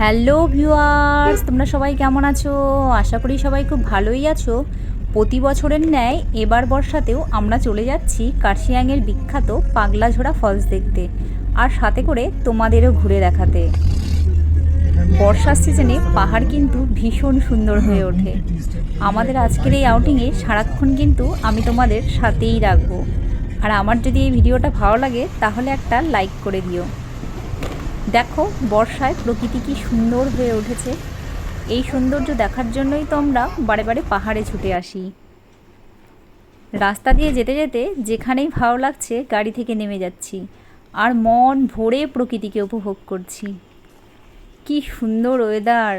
Hello viewers, তোমরা সবাই কেমন আছো? আশা করি সবাই খুব ভালোই আছো। প্রতি বছরের ন্যায় এবার বর্ষাতেও আমরা চলে যাচ্ছি কার্শিয়াংয়ের বিখ্যাত পাগলাঝোড়া ফলস দেখতে, আর সাথে করে তোমাদেরও ঘুরে দেখাতে। বর্ষার সিজনে পাহাড় কিন্তু ভীষণ সুন্দর হয়ে ওঠে। আমাদের আজকের এই আউটিংয়ে সারাক্ষণ কিন্তু আমি তোমাদের সাথেই রাখব। আর আমার যদি এই ভিডিওটা ভালো লাগে, তাহলে একটা লাইক করে দিও। দেখো, বর্ষায় প্রকৃতি কি সুন্দর হয়ে উঠেছে। এই সৌন্দর্য দেখার জন্যই তো আমরা বারে বারে পাহাড়ে ছুটে আসি। রাস্তা দিয়ে যেতে যেতে যেখানেই ভালো লাগছে, গাড়ি থেকে নেমে যাচ্ছি। আর মন ভরে প্রকৃতিকে উপভোগ করছি। কি সুন্দর ওয়েদার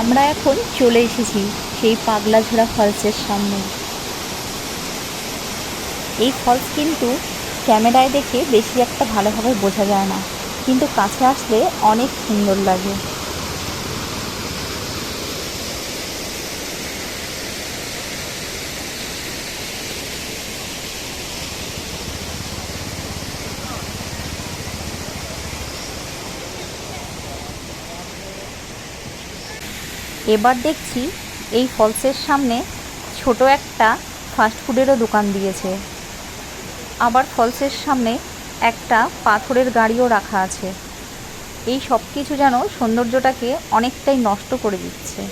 আমরা এখন চলে এসেছি সেই পাগলাঝোড়া ফলসের সামনে। এই ফলস কিন্তু ক্যামেরায় দেখে বেশি একটা ভালোভাবে বোঝা যায় না। কিন্তু কাছে আসলে অনেক সুন্দর লাগে। এবার দেখছি এই ফলসের সামনে ছোট একটা ফাস্টফুডেরও দোকান দিয়েছে। আবার ফলসের সামনে একটা পাথরের গাড়িও রাখা আছে। এই সব কিছু যেন সৌন্দর্যটাকে অনেকটাই নষ্ট করে দিচ্ছে।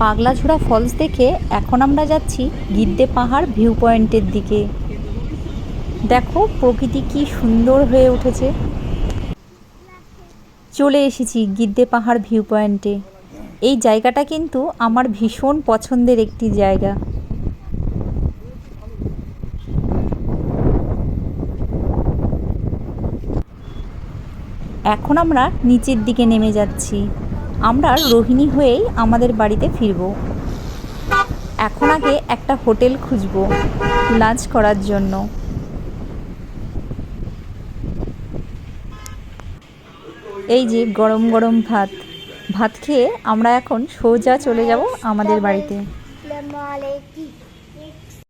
পাগলাঝোড়া ফলস দেখে এখন আমরা যাচ্ছি গিদ্দে পাহাড় ভিউ পয়েন্টের দিকে। দেখো প্রকৃতি কি সুন্দর হয়ে উঠেছে। চলে এসেছি গিদ্দে পাহাড় ভিউ পয়েন্টে এই জায়গাটা কিন্তু আমার ভীষণ পছন্দের একটি জায়গা। এখন আমরা নিচের দিকে নেমে যাচ্ছি। আমরা রোহিণী হয়েই আমাদের বাড়িতে ফিরব। এখন আগে একটা হোটেল খুঁজব লাঞ্চ করার জন্য। এই যে গরম গরম ভাত। ভাত খেয়ে আমরা এখন সোজা চলে যাব আমাদের বাড়িতে।